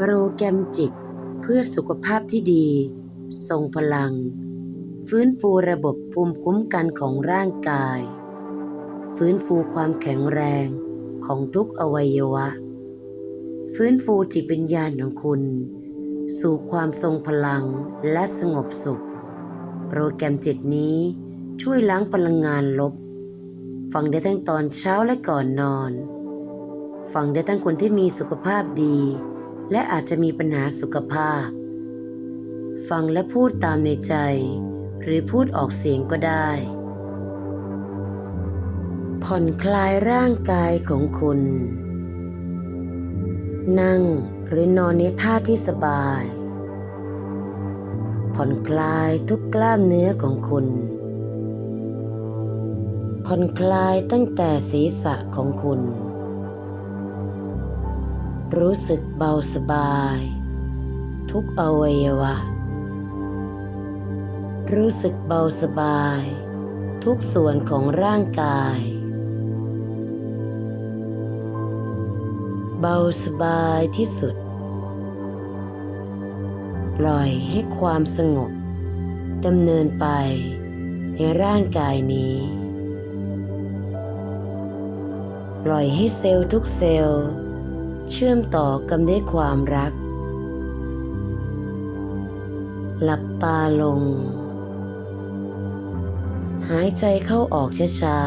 โปรแกรมจิตเพื่อสุขภาพที่ดี ทรงพลัง ฟื้นฟูระบบภูมิคุ้มกันของร่างกาย ฟื้นฟูความแข็งแรงของทุกอวัยวะ ฟื้นฟูจิตวิญญาณของคุณ สู่ความทรงพลังและสงบสุข โปรแกรมจิตนี้ช่วยล้างพลังงานลบ ฟังได้ทั้งตอนเช้าและก่อนนอน ฟังได้ทั้งคนที่มีสุขภาพดี และอาจจะมีปัญหาสุขภาพ ฟังและพูดตามในใจ หรือพูดออกเสียงก็ได้ ผ่อนคลายร่างกายของคุณ นั่งหรือนอนในท่าที่สบาย ผ่อนคลายทุกกล้ามเนื้อของคุณ ผ่อนคลายตั้งแต่ศีรษะของคุณ รู้สึกเบาสบาย ทุกอวัยวะ รู้สึกเบาสบาย ทุกส่วนของร่างกาย เบาสบายที่สุด ปล่อยให้ความสงบดำเนินไปในร่างกายนี้ ปล่อยให้เซลล์ทุกเซลล์ เชื่อมต่อกันด้วยความรัก หลับตาลง หายใจเข้าออกช้า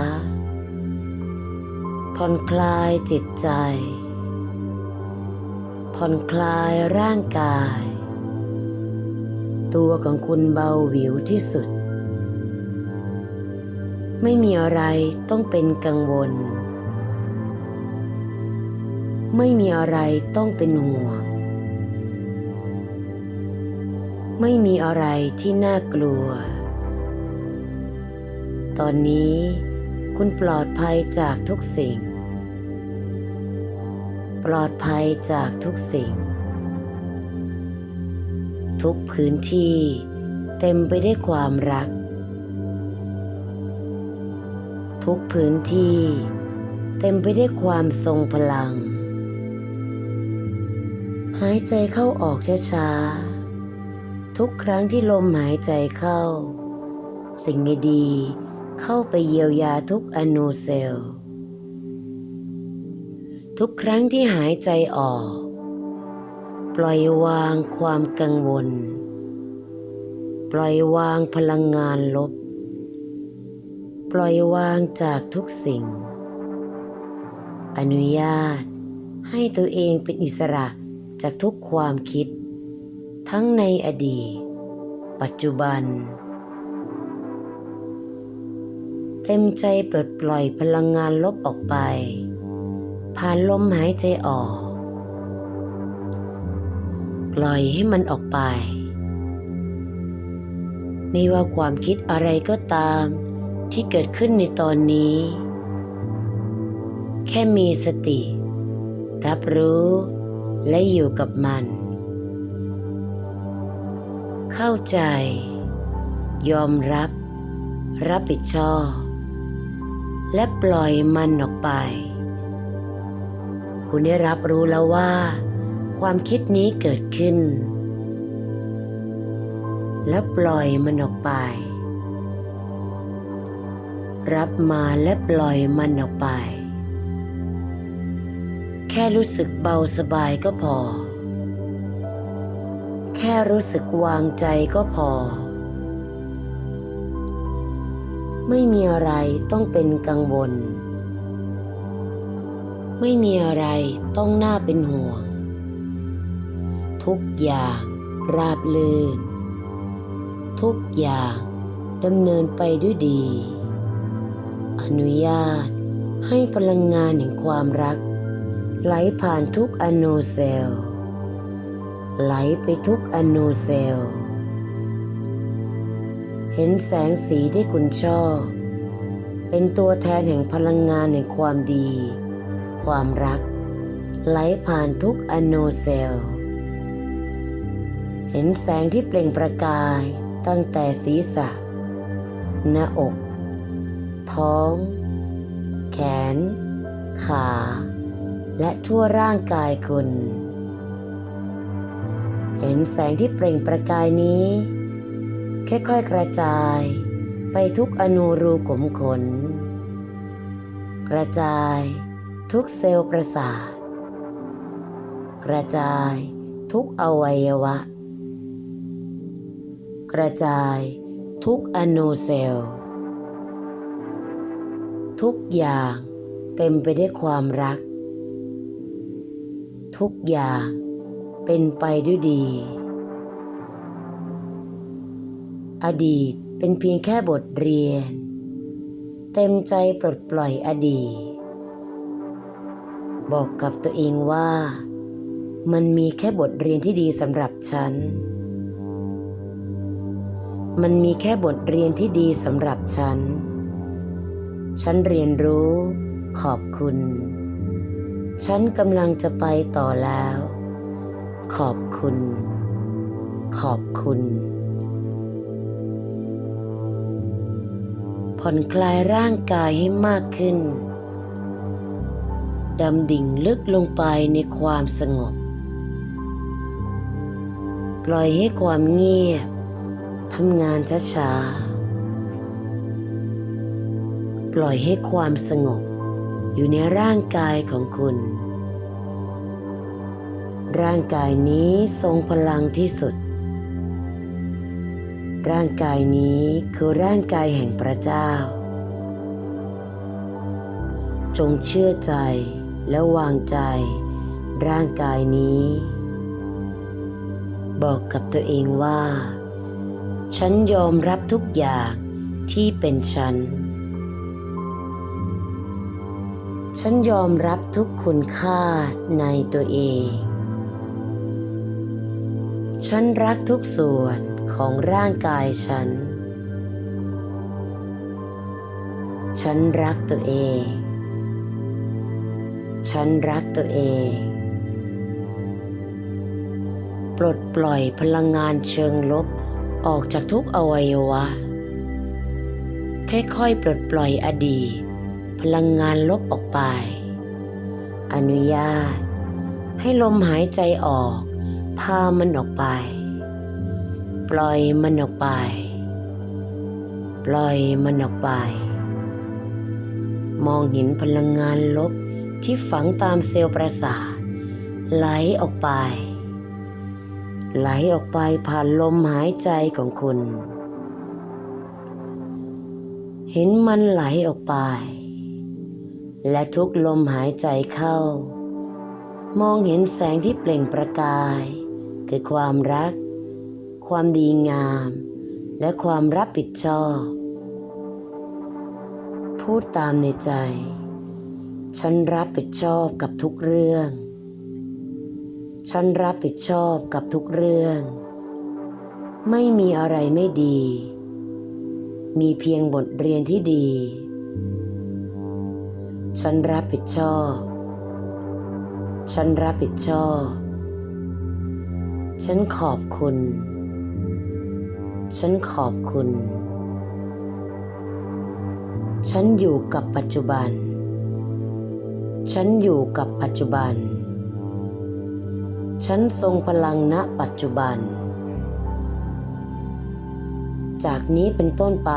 ๆผ่อนคลายจิตใจ ผ่อนคลายร่างกาย ตัวของคุณเบาหวิวที่สุด ไม่มีอะไรต้องเป็นกังวล ไม่มีอะไรต้องเป็นห่วง ไม่มีอะไรที่น่ากลัว ตอนนี้คุณปลอดภัยจากทุกสิ่ง ปลอดภัยจากทุกสิ่ง ทุกพื้นที่เต็มไปด้วยความรัก ทุกพื้นที่เต็มไปด้วยความทรงพลัง หายใจเข้าออกช้าๆ ทุกครั้งที่ลมหายใจเข้า สิ่งดีๆเข้าไปเยียวยาทุกอนูเซลล์ทุกครั้งที่หายใจออก ปล่อยวางความกังวล ปล่อยวางพลังงานลบ ปล่อยวางจากทุกสิ่ง อนุญาตให้ตัวเองเป็นอิสระ จากทุกความคิด ทั้งในอดีต ปัจจุบัน เต็มใจปลดปล่อยพลังงานลบออกไป ผ่านลมหายใจออก ปล่อยให้มันออกไป ไม่ว่าความคิดอะไรก็ตามที่เกิดขึ้นในตอนนี้ แค่มีสติ รับรู้ และอยู่กับมัน เข้าใจ ยอมรับ รับผิดชอบ และปล่อยมันออกไป คุณได้รับรู้แล้วว่า ความคิดนี้เกิดขึ้น แล้วปล่อยมันออกไป รับมาและปล่อยมันออกไป แค่รู้สึกเบาสบายก็พอ แค่รู้สึกวางใจก็พอ ไม่มีอะไรต้องเป็นกังวล ไม่มีอะไรต้องน่าเป็นห่วง ทุกอย่างราบลื่น ทุกอย่างดำเนินไปด้วยดี อนุญาตให้พลังงานแห่งความรัก ไหลผ่านทุกอนูเซลล์ไหลไปทุกอนูเซลล์ เห็นแสงสีที่คุณชอบ เป็นตัวแทนแห่งพลังงานแห่งความดี ความรัก ไหลผ่านทุกอนูเซลล์ เห็นแสงที่เปล่งประกายตั้งแต่ศีรษะ หน้าอก ท้อง แขน ขา และทั่วร่างกายคุณ เห็นแสงที่เปล่งประกายนี้ ค่อยๆกระจายไปทุกอนูรูขุมขน กระจายทุกเซลล์ประสาท กระจายทุกอวัยวะ กระจายทุกอนูเซลล์ ทุกอย่างเต็มไปด้วยความรัก ทุกอย่างเป็นไปด้วยดี อดีตเป็นเพียงแค่บทเรียน เต็มใจปลดปล่อยอดีต บอกกับตัวเองว่า มันมีแค่บทเรียนที่ดีสำหรับฉัน มันมีแค่บทเรียนที่ดีสำหรับฉัน ฉันเรียนรู้ขอบคุณ ฉันกำลังจะไปต่อแล้ว ขอบคุณ ขอบคุณ ผ่อนคลายร่างกายให้มากขึ้น ดำดิ่งลึกลงไปในความสงบ ปล่อยให้ความเงียบทำงานช้าๆ ปล่อยให้ความสงบ อยู่ในร่างกายของคุณ ร่างกายนี้ทรงพลังที่สุด ร่างกายนี้คือร่างกายแห่งพระเจ้า จงเชื่อใจและวางใจ ร่างกายนี้ บอกกับตัวเองว่า ฉันยอมรับทุกอย่างที่เป็นฉัน ฉันยอมรับทุกคุณค่าในตัวเอง ฉันรักทุกส่วนของร่างกายฉัน ฉันรักตัวเอง ฉันรักตัวเอง ปลดปล่อยพลังงานเชิงลบออกจากทุกอวัยวะ ค่อยๆ ปลดปล่อยอดีต พลังงานลบออกไป อนุญาต ให้ลมหายใจออก พามันออกไป ปล่อยมันออกไป ปล่อยมันออกไป มองเห็นพลังงานลบที่ฝังตามเซลล์ประสาทไหลออกไป ไหลออกไปผ่านลมหายใจของคุณ เห็นมันไหลออกไป และทุกลมหายใจเข้า มองเห็นแสงที่เปล่งประกาย คือความรัก ความดีงาม และความรับผิดชอบ พูดตามในใจ ฉันรับผิดชอบกับทุกเรื่อง ฉันรับผิดชอบกับทุกเรื่อง ไม่มีอะไรไม่ดี มีเพียงบทเรียนที่ดี ฉันรับผิดชอบ ฉันรับผิดชอบ ฉันขอบคุณ ฉันขอบคุณ ฉันอยู่กับปัจจุบัน ฉันอยู่กับปัจจุบัน ฉันทรงพลังณปัจจุบัน จากนี้เป็นต้นไป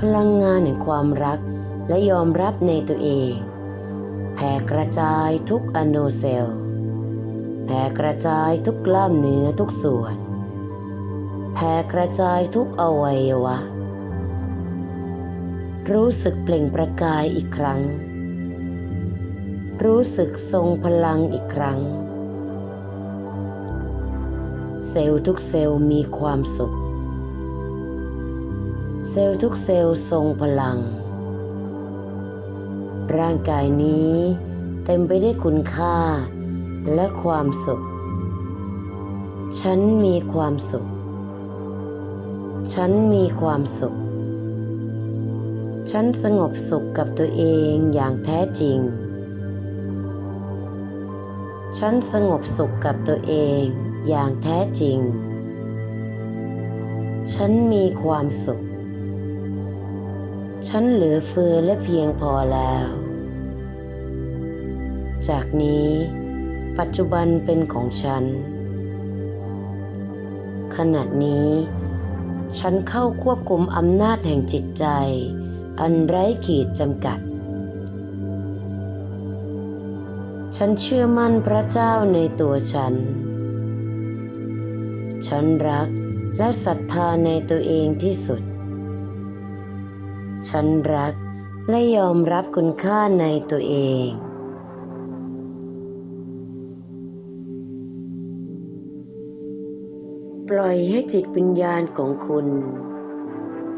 พลังงานแห่งความรัก และยอมรับในตัวเอง แผ่กระจายทุกอนูเซลล์แผ่กระจายทุกกล้ามเนื้อทุกส่วน แผ่กระจายทุกอวัยวะ รู้สึกเปล่งประกายอีกครั้ง รู้สึกทรงพลังอีกครั้ง เซลล์ทุกเซลล์มีความสุข เซลล์ทุกเซลล์ทรงพลัง ร่างกายนี้เต็มไปด้วยคุณค่า และความสุข ฉันมีความสุข ฉันมีความสุข ฉันสงบสุขกับตัวเองอย่างแท้จริง ฉันสงบสุขกับตัวเองอย่างแท้จริง ฉันมีความสุข ฉันเหลือเฟือและเพียงพอแล้ว จากนี้ ปัจจุบันเป็นของฉัน ขณะนี้ ฉันเข้าควบคุมอำนาจแห่งจิตใจ อันไร้ขีดจำกัด ฉันเชื่อมั่นพระเจ้าในตัวฉัน ฉันรักและศรัทธาในตัวเองที่สุด ฉันรักและยอมรับคุณค่าในตัวเอง ปล่อยให้จิตวิญญาณของคุณ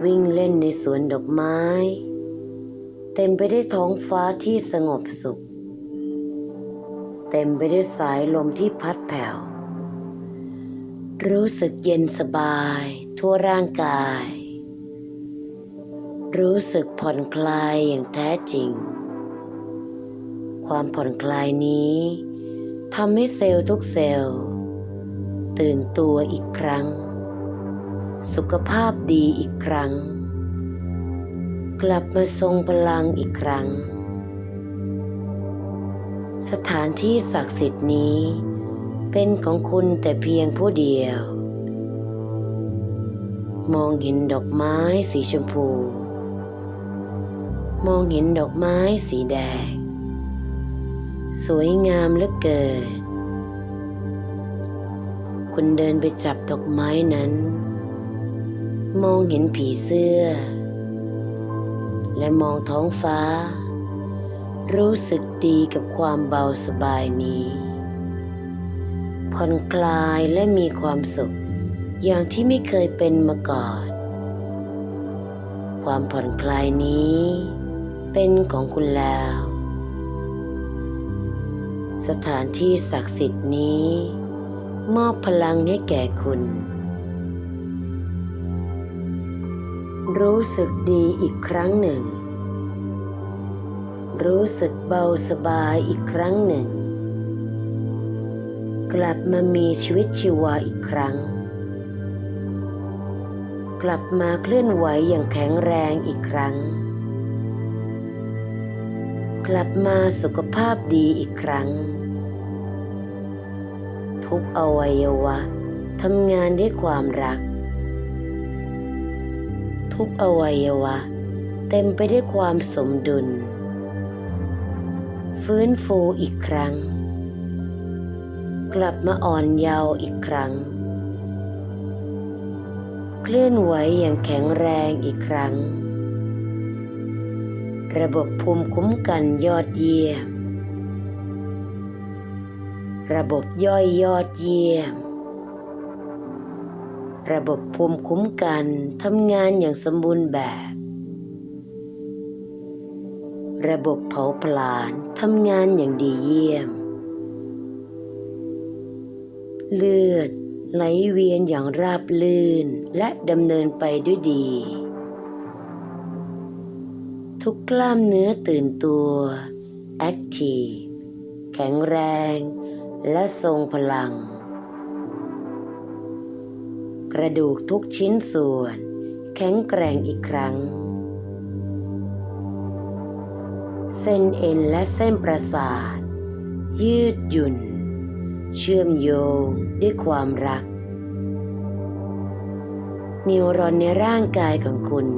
วิ่งเล่นในสวนดอกไม้ เต็มไปด้วยท้องฟ้าที่สงบสุข เต็มไปด้วยสายลมที่พัดแผ่ว รู้สึกเย็นสบายทั่วร่างกาย รู้สึกผ่อนคลายอย่างแท้จริง ความผ่อนคลายนี้ทำให้เซลล์ทุกเซลล์ ตื่นตัวอีกครั้ง สุขภาพดีอีกครั้ง กลับมาทรงพลังอีกครั้ง สถานที่ศักดิ์สิทธิ์นี้ เป็นของคุณแต่เพียงผู้เดียว มองเห็นดอกไม้สีชมพู มองเห็นดอกไม้สีแดง สวยงามเหลือเกิน คุณเดินไปจับดอกไม้นั้น มองเห็นผีเสื้อ และมองท้องฟ้า รู้สึกดีกับความเบาสบายนี้ ผ่อนคลายและมีความสุข อย่างที่ไม่เคยเป็นมาก่อนความผ่อนคลายนี้ เป็นของคุณแล้ว สถานที่ศักดิ์สิทธิ์นี้ มอบพลังให้แก่คุณ รู้สึกดีอีกครั้งหนึ่ง รู้สึกเบาสบายอีกครั้งหนึ่ง กลับมามีชีวิตชีวาอีกครั้ง กลับมาเคลื่อนไหวอย่างแข็งแรงอีกครั้ง กลับมาสุขภาพดีอีกครั้ง ทุกอวัยวะทำงานด้วยความรัก ทุกอวัยวะ เต็มไปด้วยความสมดุล ฟื้นฟูอีกครั้ง กลับมาอ่อนเยาว์อีกครั้ง เคลื่อนไหวอย่างแข็งแรงอีกครั้ง ระบบภูมิคุ้มกันยอดเยี่ยม ระบบย่อยยอดเยี่ยม ระบบภูมิคุ้มกันทำงานอย่างสมบูรณ์แบบ ระบบเผาผลาญทำงานอย่างดีเยี่ยม เลือดไหลเวียนอย่างราบลื่นและดำเนินไปด้วยดี ทุกกล้ามเนื้อตื่นตัวแอคทีฟแข็งแรง และทรงพลัง กระดูกทุกชิ้นส่วน แข็งแกร่งอีกครั้ง เส้นเอ็นและเส้นประสาท ยืดหยุ่น เชื่อมโยงด้วยความรัก นิวรอนในร่างกายของคุณ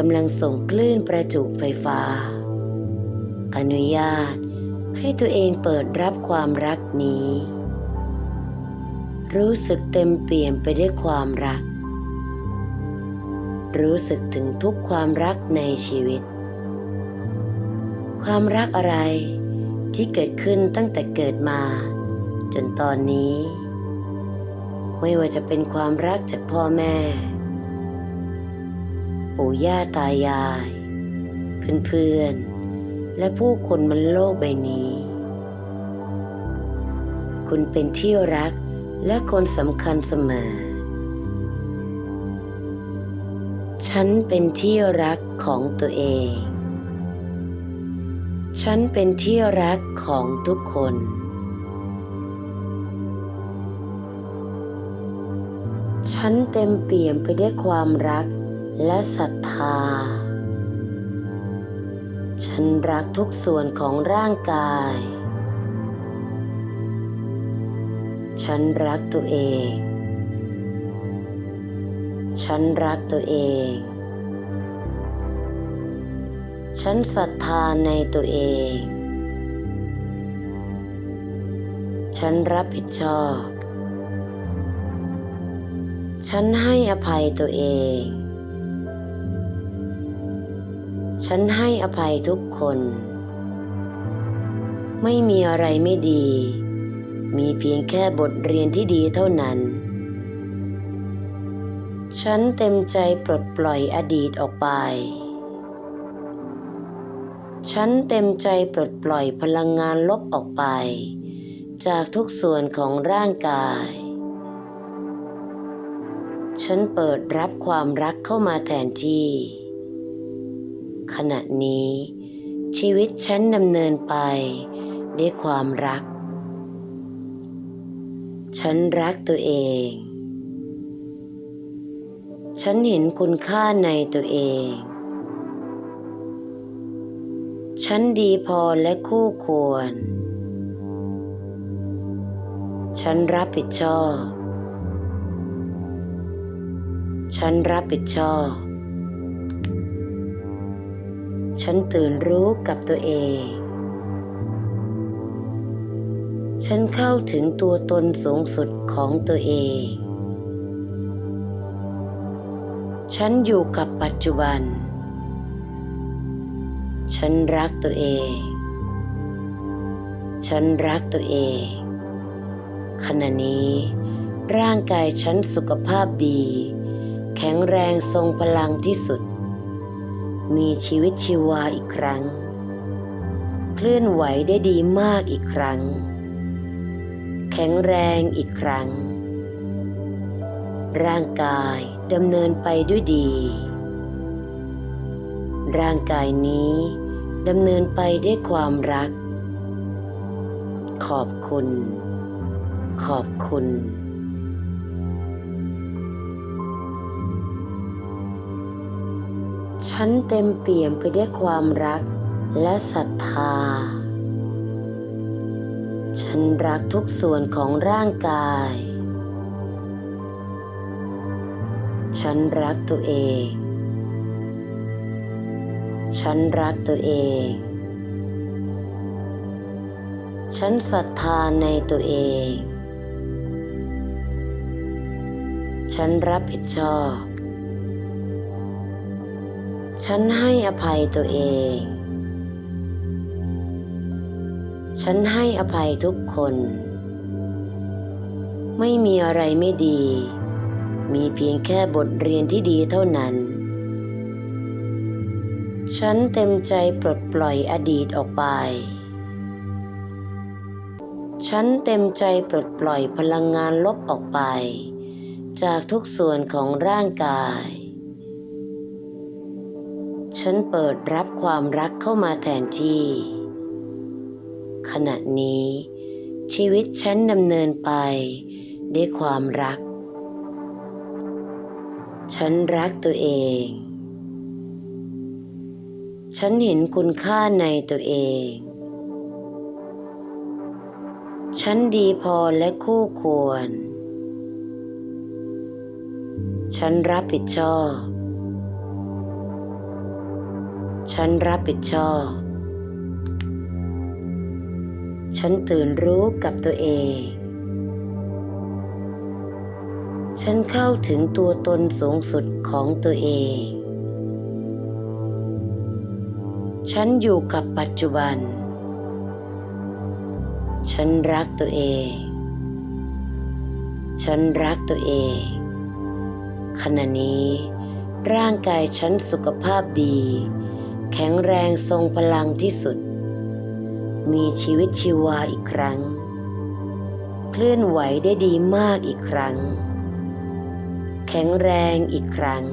กำลังส่งคลื่นประจุไฟฟ้า อนุญาตให้ตัวเองเปิดรับความรักนี้ รู้สึกเต็มเปี่ยมไปด้วยความรัก รู้สึกถึงทุกความรักในชีวิต ความรักอะไรที่เกิดขึ้นตั้งแต่เกิดมา จนตอนนี้ ไม่ว่าจะเป็นความรักจากพ่อแม่ ปู่ย่าตายาย เพื่อนๆ และผู้คนบนโลกใบนี้ คุณเป็นที่รักและคนสำคัญเสมอ ฉันเป็นที่รักของตัวเอง ฉันเป็นที่รักของทุกคนฉันเต็มเปี่ยมไปด้วยความรัก และศรัทธา ฉันรักทุกส่วนของร่างกาย ฉันรักตัวเอง ฉันรักตัวเอง ฉันศรัทธาในตัวเอง ฉันรับผิดชอบ ฉันให้อภัยตัวเอง ฉันให้อภัยทุกคน ไม่มีอะไรไม่ดี มีเพียงแค่บทเรียนที่ดีเท่านั้น ฉันเต็มใจปลดปล่อยอดีตออกไป ฉันเต็มใจปลดปล่อยพลังงานลบออกไป จากทุกส่วนของร่างกาย ฉันเปิดรับความรักเข้ามาแทนที่ ขณะนี้ ชีวิตฉันดำเนินไปด้วยความรัก ฉันรักตัวเอง ฉันเห็นคุณค่าในตัวเอง ฉันดีพอและคู่ควร ฉันรับผิดชอบ ฉันรับผิดชอบ ฉันตื่นรู้กับตัวเอง ฉันเข้าถึงตัวตนสูงสุดของตัวเอง ฉันอยู่กับปัจจุบัน ฉันรักตัวเอง ฉันรักตัวเอง ขณะนี้ร่างกายฉันสุขภาพดี แข็งแรงทรงพลังที่สุด มีชีวิตชีวาอีกครั้ง เคลื่อนไหวได้ดีมากอีกครั้ง แข็งแรงอีกครั้ง ร่างกายดำเนินไปด้วยดี ร่างกายนี้ดำเนินไปด้วยความรัก ขอบคุณ ขอบคุณ ฉันเต็มเปี่ยมไปด้วยความรักและศรัทธา ฉันรักทุกส่วนของร่างกาย ฉันรักตัวเอง ฉันรักตัวเอง ฉันศรัทธาในตัวเอง ฉันรับผิดชอบ ฉันให้อภัยตัวเอง ฉันให้อภัยทุกคน ไม่มีอะไรไม่ดี มีเพียงแค่บทเรียนที่ดีเท่านั้น ฉันเต็มใจปลดปล่อยอดีตออกไป ฉันเต็มใจปลดปล่อยพลังงานลบออกไป จากทุกส่วนของร่างกาย ฉันเปิดรับความรักเข้ามาแทนที่ ขณะนี้ ชีวิตฉันดำเนินไปด้วยความรัก ฉันรักตัวเอง ฉันเห็นคุณค่าในตัวเอง ฉันดีพอและคู่ควร ฉันรับผิดชอบ ฉันรับผิดชอบ ฉันตื่นรู้กับตัวเอง ฉันเข้าถึงตัวตนสูงสุดของตัวเอง ฉันอยู่กับปัจจุบัน ฉันรักตัวเอง ฉันรักตัวเอง ขณะนี้ร่างกายฉันสุขภาพดี แข็งแรงทรงพลังที่สุด มีชีวิตชีวาอีกครั้ง เคลื่อนไหวได้ดีมากอีกครั้ง แข็งแรงอีกครั้ง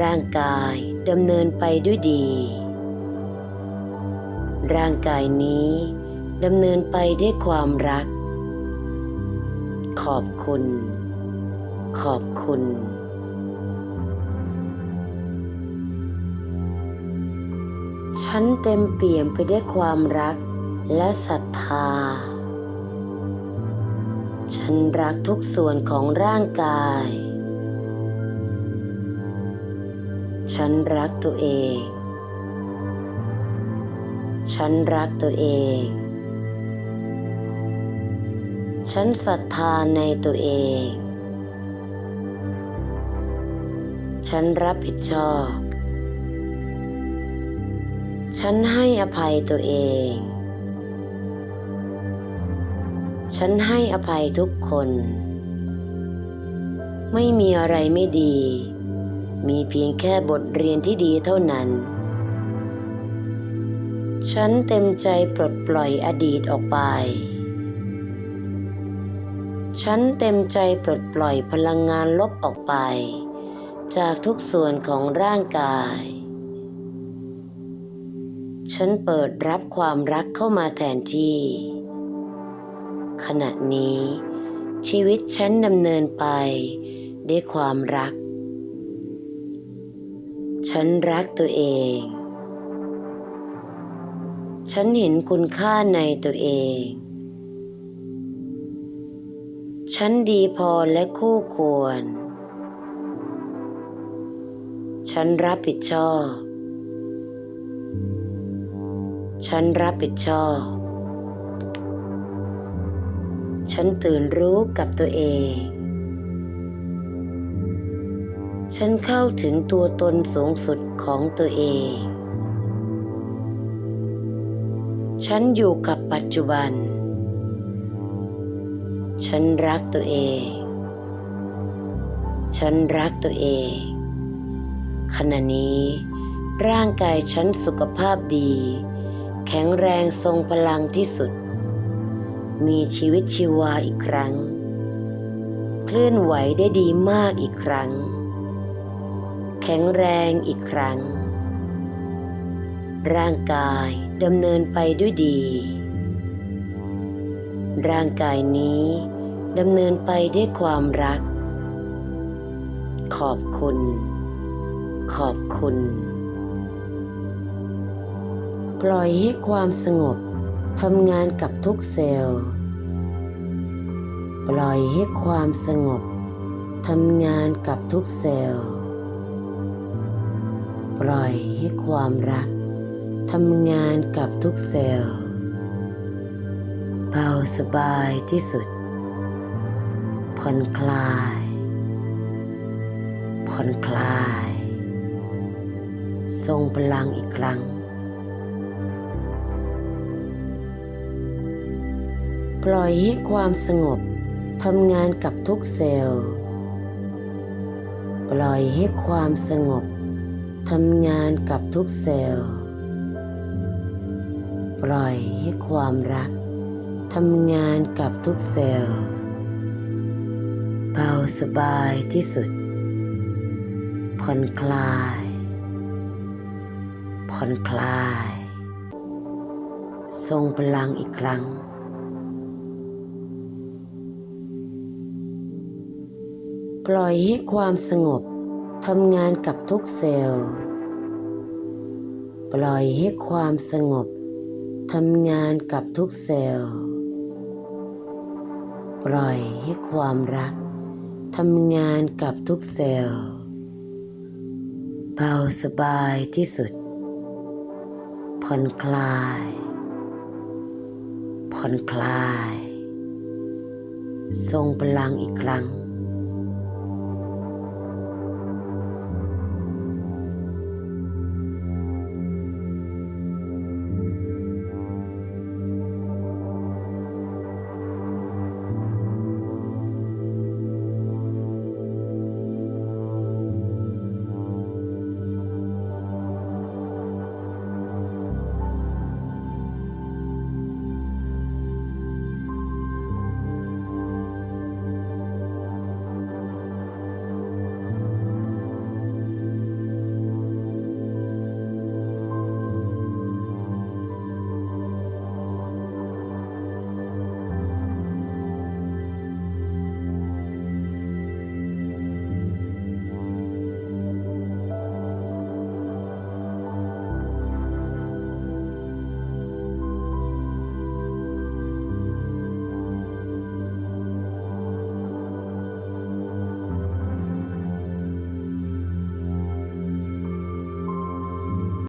ร่างกายดำเนินไปด้วยดี ร่างกายนี้ดำเนินไปด้วยความรัก ขอบคุณ ขอบคุณ ฉันเต็มเปี่ยมไปด้วยความรักและศรัทธา ฉันรักทุกส่วนของร่างกาย ฉันรักตัวเอง ฉันรักตัวเอง ฉันศรัทธาในตัวเอง ฉันรับผิดชอบ ฉันให้อภัยตัวเอง ฉันให้อภัยทุกคน ไม่มีอะไรไม่ดี มีเพียงแค่บทเรียนที่ดีเท่านั้น ฉันเต็มใจปลดปล่อยอดีตออกไป ฉันเต็มใจปลดปล่อยพลังงานลบออกไป จากทุกส่วนของร่างกาย ฉันเปิดรับความรักเข้ามาแทนที่ ขณะนี้ ชีวิตฉันดำเนินไปด้วยความรัก ฉันรักตัวเอง ฉันเห็นคุณค่าในตัวเอง ฉันดีพอและคู่ควร ฉันรับผิดชอบ ฉันรับผิดชอบ ฉันตื่นรู้กับตัวเอง ฉันเข้าถึงตัวตนสูงสุดของตัวเอง ฉันอยู่กับปัจจุบัน ฉันรักตัวเอง ฉันรักตัวเอง ขณะนี้ร่างกายฉันสุขภาพดี แข็งแรงทรงพลังที่สุด มีชีวิตชีวาอีกครั้ง เคลื่อนไหวได้ดีมากอีกครั้ง แข็งแรงอีกครั้ง ร่างกายดำเนินไปด้วยดี ร่างกายนี้ดำเนินไปด้วยความรัก ขอบคุณ ขอบคุณ ปล่อยให้ความสงบทำงานกับทุกเซลล์ ปล่อยให้ความสงบทำงานกับทุกเซลล์ ปล่อยให้ความรักทำงานกับทุกเซลล์เบาสบายที่สุด ผ่อนคลาย ผ่อนคลาย ทรงพลังอีกครั้ง ปล่อยให้ความสงบทำงานกับทุกเซลล์ ปล่อยให้ความสงบทำงานกับทุกเซลล์ ปล่อยให้ความรักทำงานกับทุกเซลล์ เบาสบายที่สุด ผ่อนคลาย ผ่อนคลาย ทรงพลังอีกครั้ง ปล่อยให้ความสงบทำงานกับทุกเซลล์ ปล่อยให้ความสงบทำงานกับทุกเซลล์ ปล่อยให้ความรักทำงานกับทุกเซลล์ เบาสบายที่สุด ผ่อนคลาย ผ่อนคลาย ทรงพลังอีกครั้ง